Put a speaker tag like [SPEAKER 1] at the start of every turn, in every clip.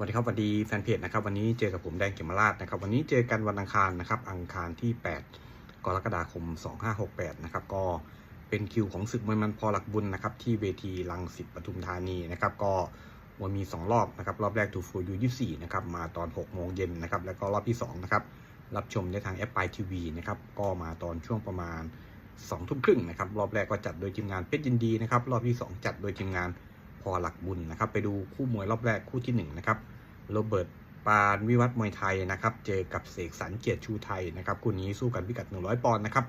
[SPEAKER 1] สวัสดีครับสวัสดีแฟนเพจนะครับวันนี้เจอกับผมแดงเขมราชนะครับวันนี้เจอกันวันอังคารนะครับอังคารที่ 8 กรกฎาคม 2568นะครับก็เป็นคิวของศึกมวยมันพอหลักบุญนะครับที่เวทีลังสิตปทุมธานีนะครับก็วันมี 2 รอบนะครับรอบแรกทูฟูยู24นะครับมาตอน 6 โมงเย็นนะครับแล้วก็รอบที่2นะครับรับชมได้ทางแอปไลทีวีนะครับก็มาตอนช่วงประมาณ2ทุ่มครึ่งนะครับรอบแรกก็จัดโดยทีมงานเพชรยินดีนะครับรอบที่ 2 จัดโดยทีมงาน พอหลักบุญนะครับ ไปดูคู่มวยรอบแรกคู่ที่1นะครับโรเบิร์ตปานวิวัฒน์มวยไทยนะครับ เจอกับเสกสรรเกียรติชูไทยนะครับคู่นี้สู้กันพิกัด 100 ปอนด์นะครับ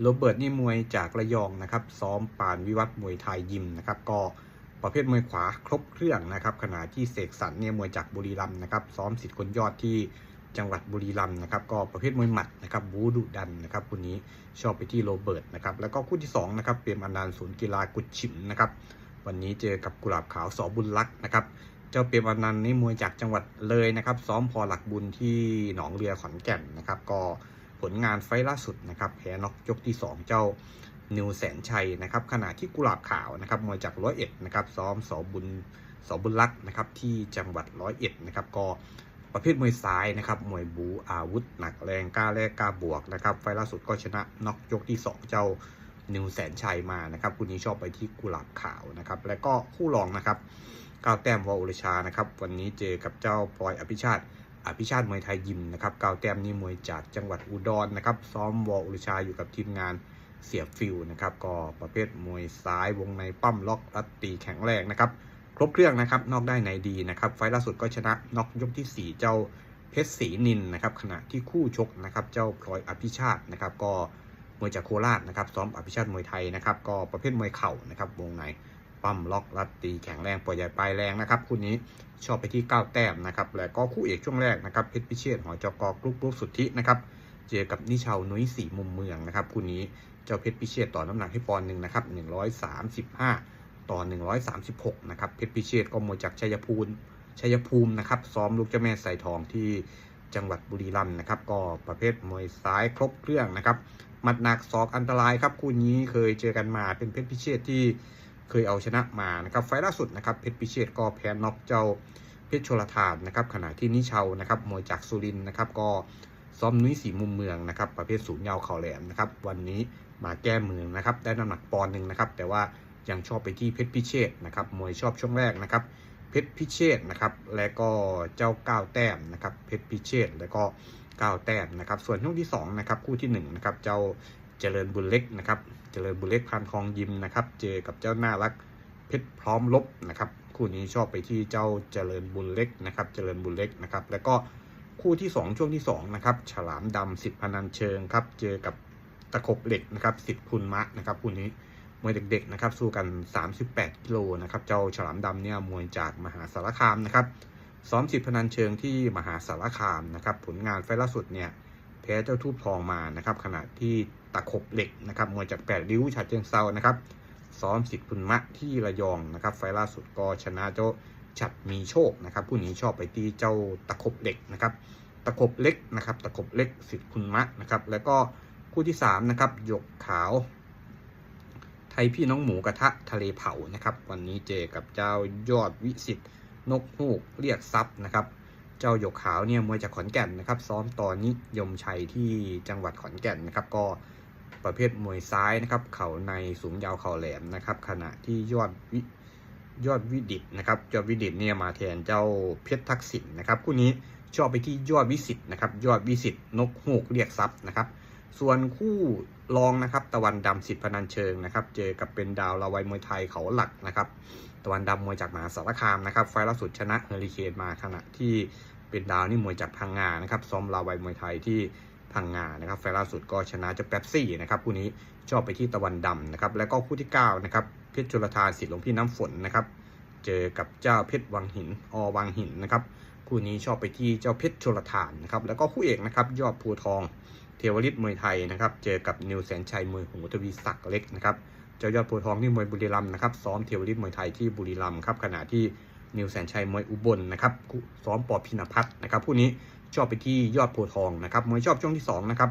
[SPEAKER 1] โรเบิร์ตนี่มวยจากระยองนะครับ ซ้อมปานวิวัฒน์มวยไทยยิมนะครับ ก็ประเภทมวยขวาครบเครื่องนะครับ ขณะที่เสกสรรเนี่ยมวยจากบุรีรัมย์นะครับ ซ้อมสิทธิ์คนยอดที่จังหวัดบุรีรัมย์นะครับ ก็ประเภทมวยหมัดนะครับบูดุดันนะครับคู่นี้ชอบไปที่โรเบิร์ตนะครับ แล้วก็คู่ที่สองนะครับเปรมอนันต์ศูนย์กีฬากุดฉิมนะครับ วันนี้เจอกับกุหลาบขาวสอบุญรักษ์นะครับ เจ้าเปียมอนันต์นี่มวยจากจังหวัดเลยนะครับ ซ้อมพอหลักบุญที่หนองเรือขอนแก่นนะครับ ก็ผลงานไฟล์ล่าสุดนะครับแพ้น็อกยกที่ 2 เจ้านิวแสนชัยนะครับ ขณะที่กุหลาบขาวนะครับมวยจากร้อยเอ็ดนะครับ ซ้อมสอบุญสอบุญรักษ์นะครับที่จังหวัดร้อยเอ็ดนะครับ ก็ประเภทมวยซ้ายนะครับ มวยบูอาวุธ หนักแรงกล้าแลกกล้าบวกนะครับ ไฟล์ล่าสุดก็ชนะน็อกยกที่ 2 เจ้า นิวแสนชัยมานะครับคู่นี้ชอบไปที่กุหลาบขาวนะครับ แล้วก็คู่รองนะครับก้าวแต้มวออุชานะครับ วันนี้เจอกับเจ้าพลอยอภิชาติอภิชาติมวยไทยยิมนะครับก้าวแต้มนี่มวยจากจังหวัดอุดรนะครับ ซ้อมวออุชาอยู่กับทีมงานเสียฟิลนะครับ ก็ประเภทมวยซ้ายวงในปั้มล็อกรัดตีแข็งแรงนะครับ ครบเครื่องนะครับ นอกได้ในดีนะครับ ไฟล์ล่าสุดก็ชนะน็อกยกที่ 4 เจ้าเพชรศรีนินนะครับ ขณะที่คู่ชกนะครับ เจ้าพลอยอภิชาตินะครับ ก็ มวยจากโคราชนะครับซ้อมอภิชาติมวยไทยนะครับก็ประเภทมวยเข่านะครับวงในปั้มล็อกรัดตีแข็งแรงปล่อยใหญ่ปลายแรงนะครับคู่นี้ชอบไปที่ 9 แต้มนะครับแล้วก็คู่เอกช่วงแรกนะครับเพชรพิเชษหอจกกรุ๊ปกรุ๊ปสุทธินะครับเจอกับนิชาวนุ้ยสีมุมเมืองนะครับคู่นี้เจ้าเพชรพิเชษต่อน้ำหนักให้ปอนหนึ่งนะครับ135 ต่อ 136นะครับเพชรพิเชษก็มวยจากชัยภูมิชัยภูมินะครับซ้อมลูกเจ้าแม่ใส่ทองที่ จังหวัดบุรีรัมย์นะครับ ก็ประเภทมวยซ้ายครบเครื่องนะครับหมัดหนักศอกอันตรายครับคู่นี้เคยเจอกันมาเป็นเพชรพิเชษที่เคยเอาชนะมานะครับ ไฟล์ล่าสุดนะครับเพชรพิเชษก็แพ้น็อกเจ้าเพชรโชลทานนะครับขณะที่นิชาวนะครับมวยจากสุรินนะครับก็ซ้อมนุ้ยสีมุมเมืองนะครับ ประเภทสูงยาวเข่าแหลมนะครับวันนี้มาแก้มือนะครับได้น้ำหนักปอนด์หนึ่งนะครับแต่ว่ายังชอบไปที่เพชรพิเชษนะครับมวยชอบช่วงแรกนะครับ เพชรพิเชษนะครับและก็เจ้าก้าวแต้มนะครับเพชรพิเชษแล้วก็ก้าวแต้มนะครับส่วนช่วงที่2นะครับคู่ที่1นะครับเจ้าเจริญบุญเล็กนะครับเจริญบุญเล็กพานทองยิมนะครับเจอกับเจ้าน่ารักเพชรพร้อมลบนะครับคู่นี้ชอบไปที่เจ้าเจริญบุญเล็กนะครับเจริญบุญเล็กนะครับแล้วก็คู่ที่ 2 ช่วงที่2นะครับฉลามดำสิทธิพนันเชิงครับเจอกับตะขบเหล็กนะครับสิทธิคุณมะนะครับคู่นี้ มวยเด็กๆนะครับสู้กัน 38กิโลนะครับเจ้าฉลามดำเนี่ยมวยจากมหาสารคามนะครับซ้อมสิทธิพนันเชิงที่มหาสารคามนะครับผลงานไฟล่าสุดเนี่ยแพ้เจ้าทูบทองมานะครับขณะที่ตะขบเหล็กนะครับมวยจาก8ริ้วชาเชิงเซานะครับซ้อมสิทธิคุณมะที่ระยองนะครับไฟล่าสุดก็ชนะเจ้าฉัดมีโชคนะครับผู้นี้ชอบไปตีเจ้าตะขบเหล็กนะครับตะขบเล็กนะครับตะขบเล็กสิทธิคุณมะนะครับแล้วก็คู่ที่3นะครับหยกขาว ยพี่น้องหมูกระทะทะเลเผานะครับ วันนี้เจอกับเจ้ายอดวิสิตนกฮูกเรียกทรัพย์นะครับ เจ้าหยกขาวเนี่ยมวยจากขอนแก่นนะครับ ซ้อมตอนนิยมชัยที่จังหวัดขอนแก่นนะครับ ก็ประเภทมวยซ้ายนะครับ เข่าในสูงยาวเข่าแหลมนะครับ ขณะที่ยอดวิยอดวิดิตนะครับยอดวิดิตเนี่ยมาแทนเจ้าเพชรทักษิณนะครับคู่นี้ชอบไปที่ยอดวิสิตนะครับ ยอดวิสิตนกฮูกเรียกทรัพย์นะครับ ส่วนคู่รองนะครับตะวันดำสิทธิพนันเชิงนะครับ เจอกับเป็นดาวลาวัยมวยไทยเขาหลักนะครับ ตะวันดำมวยจากมหาสารคามนะครับ ไฟล์ล่าสุดชนะเฮอริเคนมาขณะที่เป็นดาวนี่มวยจากพังงานะครับ ซ้อมลาวัยมวยไทยที่พังงานะครับ ไฟล์ล่าสุดก็ชนะเจะแป๊บซี่นะครับคู่นี้ชอบไปที่ตะวันดำนะครับ แล้วก็คู่ที่9นะครับเพชรจุลธานสิทธิ์หลวงพี่น้ำฝนนะครับ เจอกับเจ้าเพชรวังหินอวังหินนะครับคู่นี้ชอบไปที่เจ้าเพชรชลทานนะครับ แล้วก็คู่เอกนะครับยอดภูทอง เทวฤทธิ์มวยไทยนะครับเจอกับนิวแสนชัยมวยหูทวีศักดิ์เล็กนะครับเจ้ายอดโพทองที่มวยบุรีรัมย์นะครับซ้อมเทวฤทธิ์มวยไทยที่บุรีรัมย์ครับขณะที่นิวแสนชัยมวยอุบลนะครับซ้อมปอพินพัฒนะครับผู้นี้ชอบไปที่ยอดโพทองนะครับมวยชอบช่วงที่2นะครับ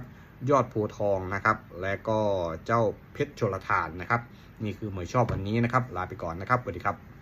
[SPEAKER 1] ยอดโพทองนะครับและก็เจ้าเพชรชลทานนะครับนี่คือมวยชอบวันนี้นะครับลาไปก่อนนะครับสวัสดีครับ